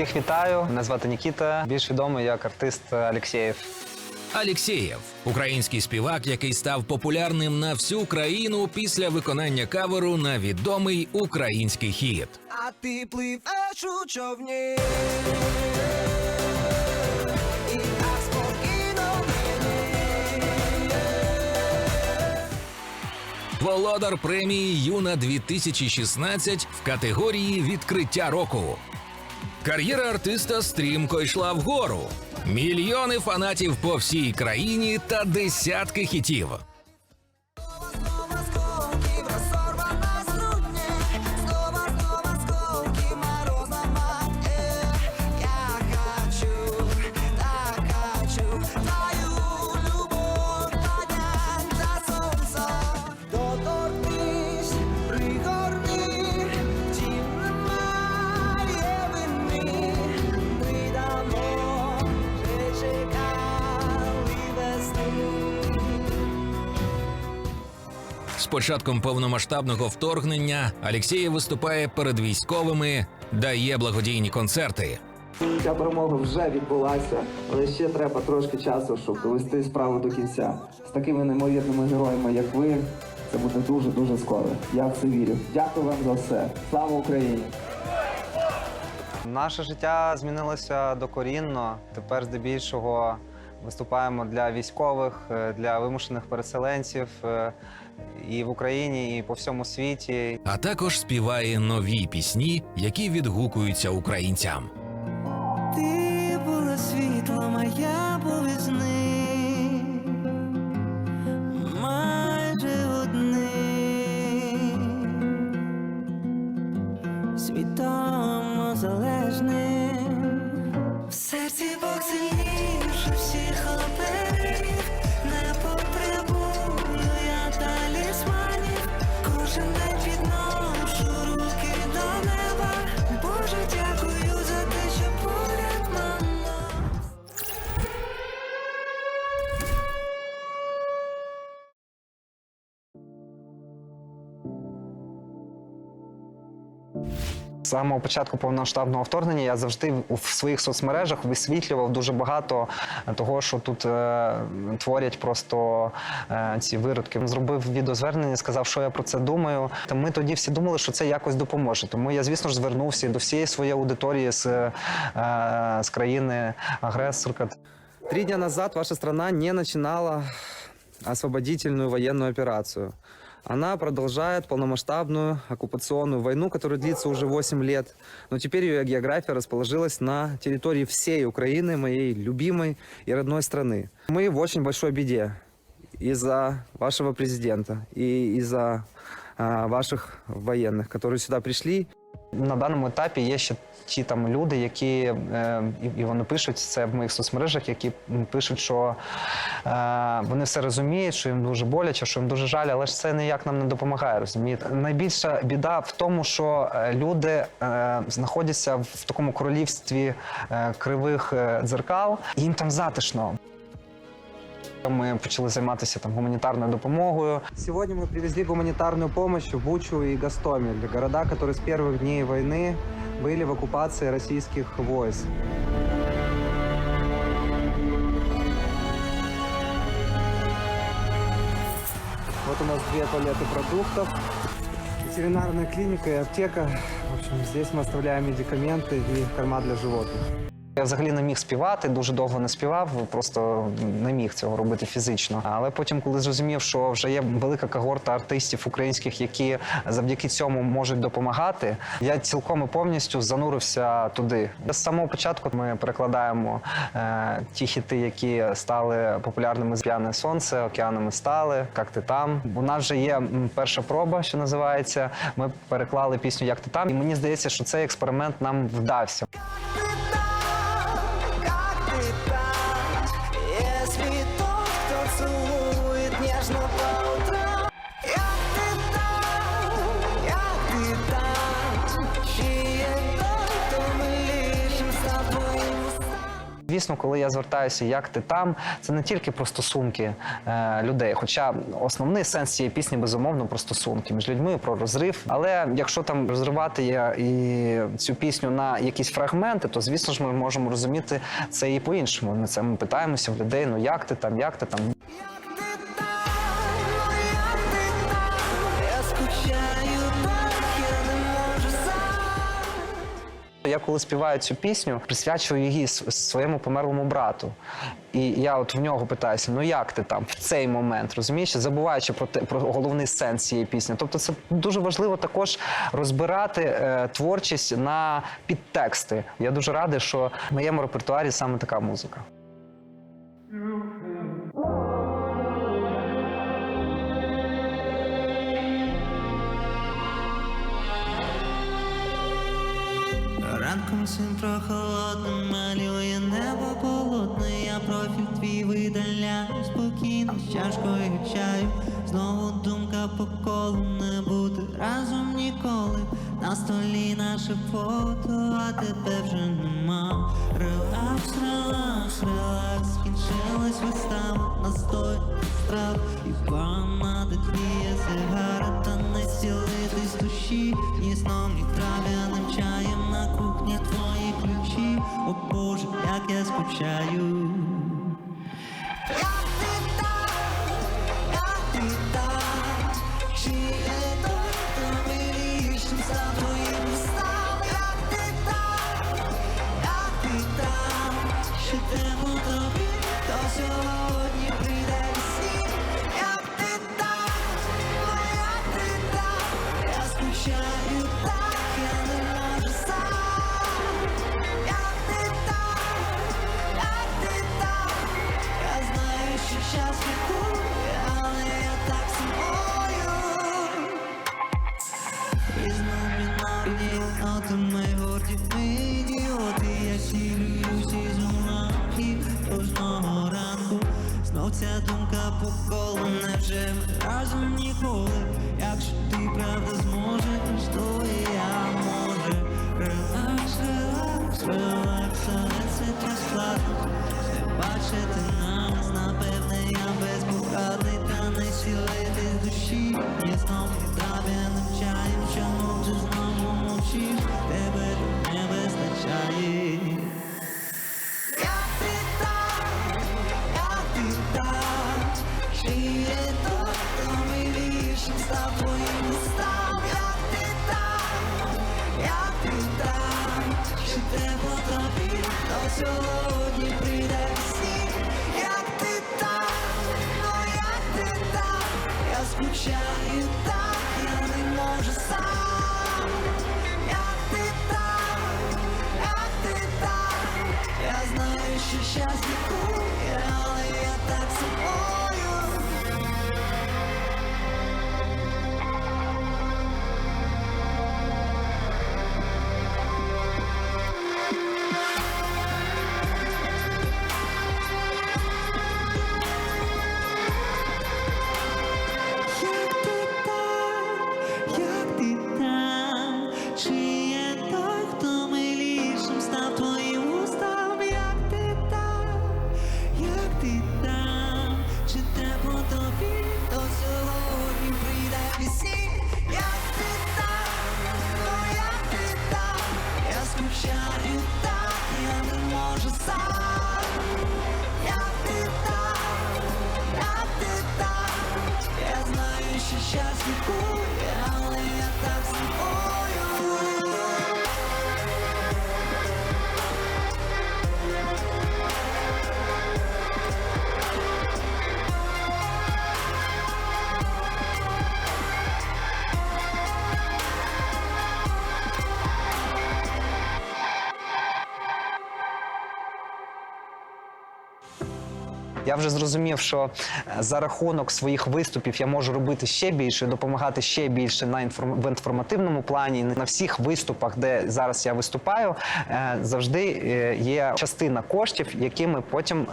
Всіх вітаю. Мене звати Нікіта. Більш відомий як артист Алєксєєв. Алєксєєв український співак, який став популярним на всю країну після виконання каверу на відомий український хіт. А ти пливеш у човні. Володар премії Юна 2016 в категорії відкриття року. Кар'єра артиста стрімко йшла вгору. Мільйони фанатів по всій країні та десятки хітів. Початком повномасштабного вторгнення Алєксєєв виступає перед військовими, дає благодійні концерти. Ця перемога вже відбулася, але ще треба трошки часу, щоб довести справу до кінця. З такими неймовірними героями, як ви, це буде дуже дуже скоро. Я в це вірю. Дякую вам за все. Слава Україні! Наше життя змінилося докорінно. Тепер здебільшого виступаємо для військових, е, для вимушених переселенців е, і в Україні, і по всьому світі. а також співає нові пісні, які відгукуються українцям. З самого початку повномасштабного вторгнення я завжди в своїх соцмережах висвітлював дуже багато того, що тут е, творять просто е, ці виродки. Зробив відеозвернення, сказав, що я про це думаю. Та ми тоді всі думали, що це якось допоможе. Тому я, звісно ж, звернувся до всієї своєї аудиторії з, е, з країни агресорка. Три дня назад ваша страна не начинала освободительную военную операцию Она продолжает полномасштабную оккупационную войну, которая длится уже 8 лет. Но теперь ее география расположилась на территории всей Украины, моей любимой и родной страны. Мы в очень большой беде из-за вашего президента и из-за а, ваших военных, которые сюда пришли На даному етапі є ще ті там люди, які е, і, вони пишуть це в моїх соцмережах, які пишуть, що е, вони все розуміють, що їм дуже боляче, що їм дуже жаль, але ж це ніяк нам не допомагає. Розумієте? Найбільша біда в тому, що е, люди знаходяться в такому королівстві кривих дзеркал, і їм там затишно. Ми почали займатися там гуманітарною допомогою. Сегодня мы привезли гуманитарную помощь в Бучу и Гастомель, города, которые с первых дней войны были в оккупации российских войск. Вот у нас две палеты продуктов, ветеринарная клиника и аптека. В общем, здесь мы оставляем медикаменты и корма для животных. Я взагалі не міг співати, дуже довго не співав, просто не міг цього робити фізично. Але потім, коли зрозумів, що вже є велика когорта артистів українських, які завдяки цьому можуть допомагати, я цілком і повністю занурився туди. З самого початку ми перекладаємо е, ті хіти, які стали популярними з п'яне сонце, океанами стали, як ти там. У нас вже є перша проба, що називається. Ми переклали пісню Як ти там, і мені здається, що цей експеримент нам вдався. Звісно, коли я звертаюся, як ти там, це не тільки про стосунки е, людей. Хоча основний сенс цієї пісні безумовно про стосунки між людьми, про розрив. Але якщо там розривати я і цю пісню на якісь фрагменти, то звісно ж ми можемо розуміти це і по-іншому. Ми це ми питаємося в людей: ну як ти там, як ти там. Я коли співаю цю пісню, присвячую її своєму померлому брату. І я от в нього питаюся: ну як ти там в цей момент, розумієш, забуваючи про те про головний сенс цієї пісні. Тобто, це дуже важливо також розбирати е, творчість на підтексти. Я дуже радий, що в моєму репертуарі саме така музика. Ранком син прохолодним малює небо полотне, я профіль твій видаляю спокійно з чашкою чаю. Знову думка по колу не бути разом ніколи. На столі наше фото, а тебе вже нема. Релакс, релакс, релакс, скінчилась вистава, настой страв і пана, де тліє сигара, та не зцілитись душі, ні сном, ні трав'яним чаєм на кухні твої ключі. О Боже, як я скучаю. Ще тему тобі, до сьогодні прийде ця думка по колу, невже ми разом ніколи. Якщо ти правда зможеш, то і я може. Релакс, релакс, релакс, але це так складно. Не бачити нас, напевне, я безпорадний, та не сілити з душі. Ні знов трав'яним чаєм, чому ти знову мовчиш, тебе не вистачає. Я вже зрозумів, що е, за рахунок своїх виступів я можу робити ще більше, допомагати ще більше на інформ... в інформативному плані. На всіх виступах, де зараз я виступаю, е, завжди е, є частина коштів, які ми потім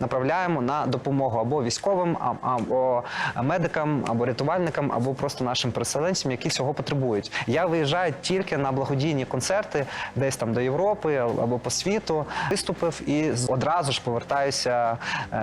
направляємо на допомогу або військовим, або медикам, або рятувальникам, або просто нашим переселенцям, які цього потребують. Я виїжджаю тільки на благодійні концерти, десь там до Європи або по світу. Виступив і одразу ж повертаюся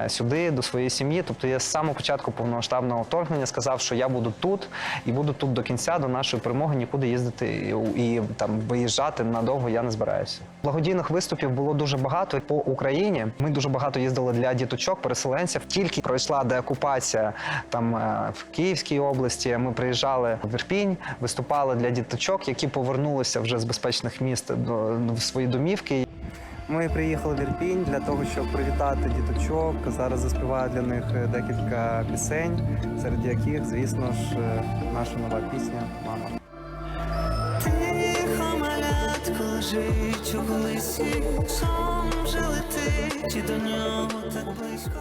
сюди до своєї сім'ї. Тобто я з самого початку повномасштабного вторгнення сказав, що я буду тут і буду тут до кінця, до нашої перемоги, нікуди їздити і, і там виїжджати надовго я не збираюся. Благодійних виступів було дуже багато по Україні. Ми дуже багато їздили для діточок, переселенців. Тільки пройшла деокупація там е, в Київській області. Ми приїжджали в Ірпінь, виступали для діточок, які повернулися вже з безпечних міст до в свої домівки. Ми приїхали в Ірпінь для того, щоб привітати діточок. Зараз заспіваю для них е, декілька пісень, серед яких, звісно ж, е, наша нова пісня Мама. Тихо малятко лежить у колисі, сам же летить, до нього так близько.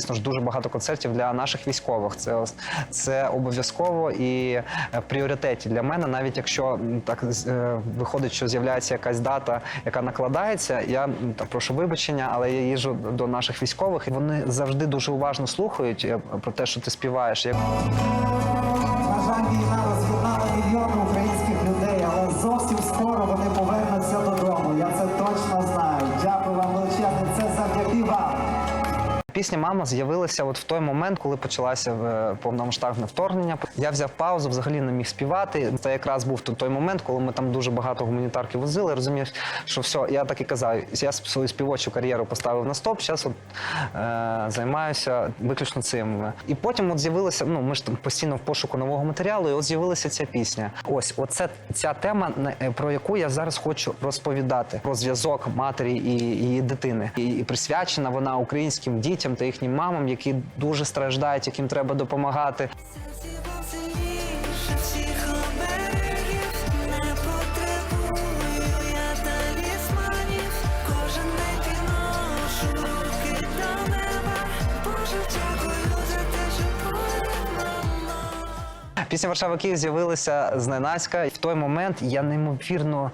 Звісно ж, дуже багато концертів для наших військових. Це це обов'язково і е, в пріоритеті для мене. Навіть якщо так е, виходить, що з'являється якась дата, яка накладається, я так прошу вибачення, але я їжджу до наших військових, і вони завжди дуже уважно слухають е, про те, що ти співаєш. Пісня Мама з'явилася от в той момент, коли почалося е, повномасштабне вторгнення. Я взяв паузу, взагалі не міг співати. Це якраз був той момент, коли ми там дуже багато гуманітарки возили. Розумів, що все, я так і казав, я свою співочу кар'єру поставив на стоп. Зараз от е, займаюся виключно цим. І потім от з'явилася. Ну ми ж там постійно в пошуку нового матеріалу, і от з'явилася ця пісня. Ось, оце ця тема, е, про яку я зараз хочу розповідати про зв'язок матері і її дитини. І, і присвячена вона українським дітям та їхнім мамам, які дуже страждають, яким треба допомагати. Пісня Варшава Київ з'явилася зненацька. В той момент я неймовірно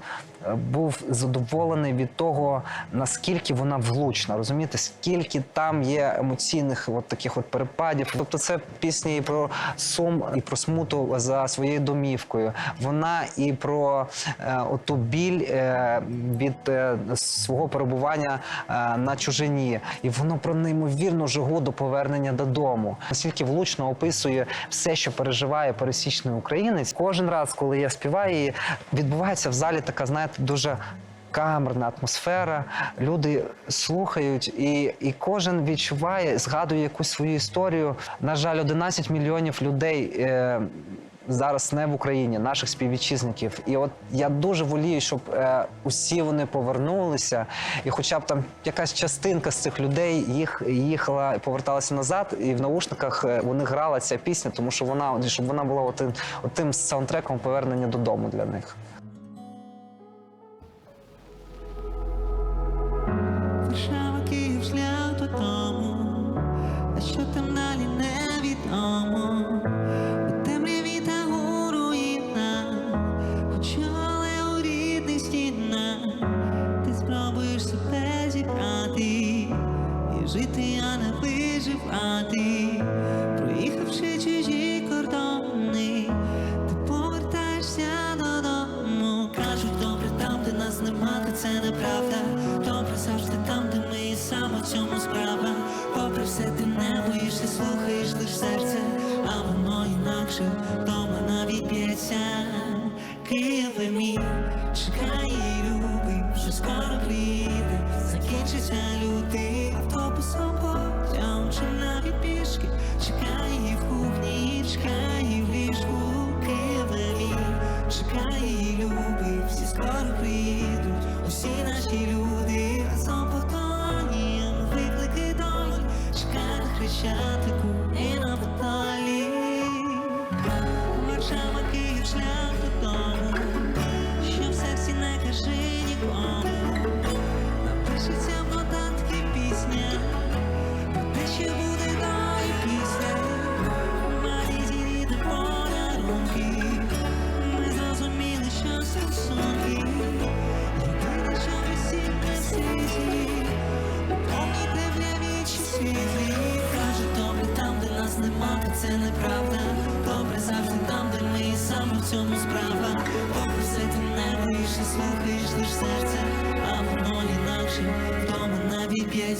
був задоволений від того, наскільки вона влучна. Розумієте, скільки там є емоційних от таких от перепадів. Тобто, це пісні і про сум, і про смуту за своєю домівкою. Вона і про е, оту біль е, від е, свого перебування е, на чужині, і воно про неймовірну жагу до повернення додому. Наскільки влучно описує все, що переживає пересічний українець. Кожен раз, коли я співаю, відбувається в залі така, знаєте, дуже. Камерна атмосфера, люди слухають, і, і кожен відчуває, згадує якусь свою історію. На жаль, 11 мільйонів людей е, зараз не в Україні, наших співвітчизників. І от я дуже волію, щоб е, усі вони повернулися, і хоча б там якась частинка з цих людей їх їхала поверталася назад, і в наушниках е, вони грала ця пісня, тому що вона щоб вона була отим, отим саундтреком повернення додому для них.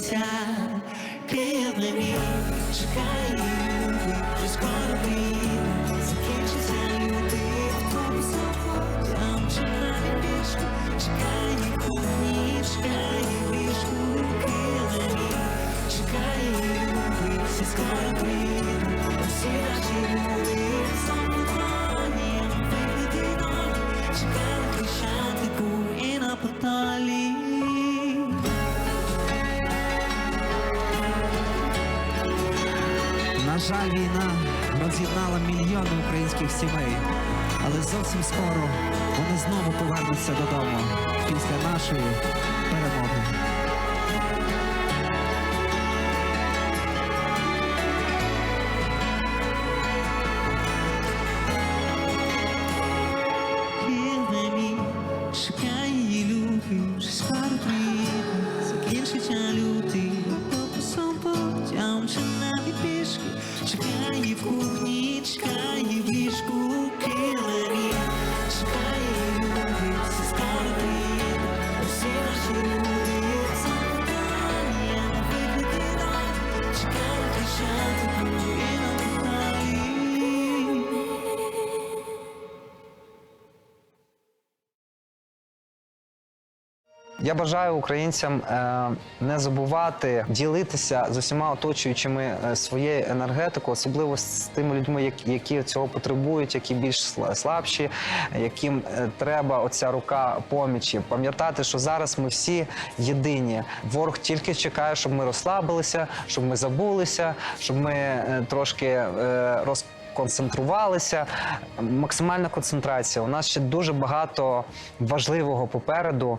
Кінця. Жаль, війна роз'єднала мільйони українських сімей, але зовсім скоро вони знову повернуться додому після нашої Я бажаю українцям е, не забувати ділитися з усіма оточуючими е, своєю енергетикою, особливо з тими людьми, які, цього потребують, які більш слабші, яким е, треба оця рука помічі. Пам'ятати, що зараз ми всі єдині. Ворог тільки чекає, щоб ми розслабилися, щоб ми забулися, щоб ми трошки роз концентрувалися. Максимальна концентрація. У нас ще дуже багато важливого попереду.